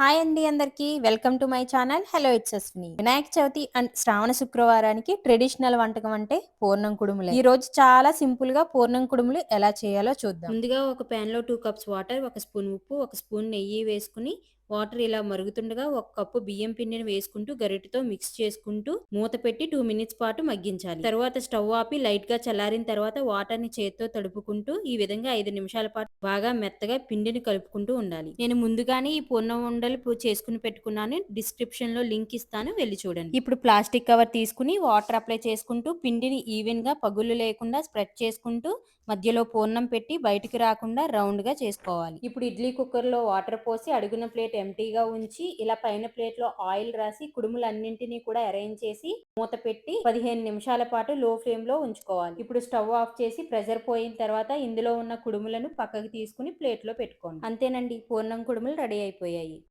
Hi అండి అందరికి. Welcome to my channel. Hello it's Ashwini Vinayaka Chavithi and Shravana శుక్రవారానికి traditional వంటకం అంటే పూర్ణం కుడుములు. ఈ రోజు చాలా సింపుల్గా పూర్ణం కుడుములు ఎలా చేయాలో చూద్దాం. ముందుగా ఒక పాన్లో టూ కప్స్ వాటర్ ఒక స్పూన్ ఉప్పు ఒక స్పూన్ నెయ్యి వేసుకుని వాటర్ ఇలా మరుగుతుండగా ఒక కప్పు బియ్యం పిండిని వేసుకుంటూ గరిటెతో మిక్స్ చేసుకుంటూ మూత పెట్టి టూ మినిట్స్ పాటు మగ్గించాలి. తర్వాత స్టవ్ ఆపి లైట్గా చల్లారిన తర్వాత వాటర్ని చేతితో తడుపుకుంటూ ఈ విధంగా ఐదు నిమిషాల పాటు బాగా మెత్తగా పిండిని కలుపుకుంటూ ఉండాలి. నేను ముందుగానే ఈ పూర్ణం ఉండ పు- చేసుకుని పెట్టుకున్నాను. డిస్క్రిప్షన్లో లింక్ ఇస్తాను. వెళ్ళి చూడండి. ఇప్పుడు ప్లాస్టిక్ కవర్ తీసుకుని వాటర్ అప్లై చేసుకుంటూ పిండిని ఈవెన్గా పగులు లేకుండా స్ప్రెడ్ చేసుకుంటూ మధ్యలో పూర్ణం పెట్టి బయటికి రాకుండా రౌండ్గా చేసుకోవాలి. ఇప్పుడు ఇడ్లీ కుక్కర్లో వాటర్ పోసి అడుగున ప్లేట్ ఎంటీగా ఉంచి ఇలా పైన ప్లేట్లో ఆయిల్ రాసి కుడుములన్నింటినీ కూడా అరేంజ్ చేసి మూత పెట్టి పదిహేను నిమిషాల పాటు లో ఫ్లేమ్లో ఉంచుకోవాలి. ఇప్పుడు స్టవ్ ఆఫ్ చేసి ప్రెషర్ పోయిన తర్వాత ఇందులో ఉన్న కుడుములను పక్కకి తీసుకుని ప్లేట్లో పెట్టుకోండి. అంతేనండి పూర్ణం కుడుములు రెడీ అయిపోయాయి.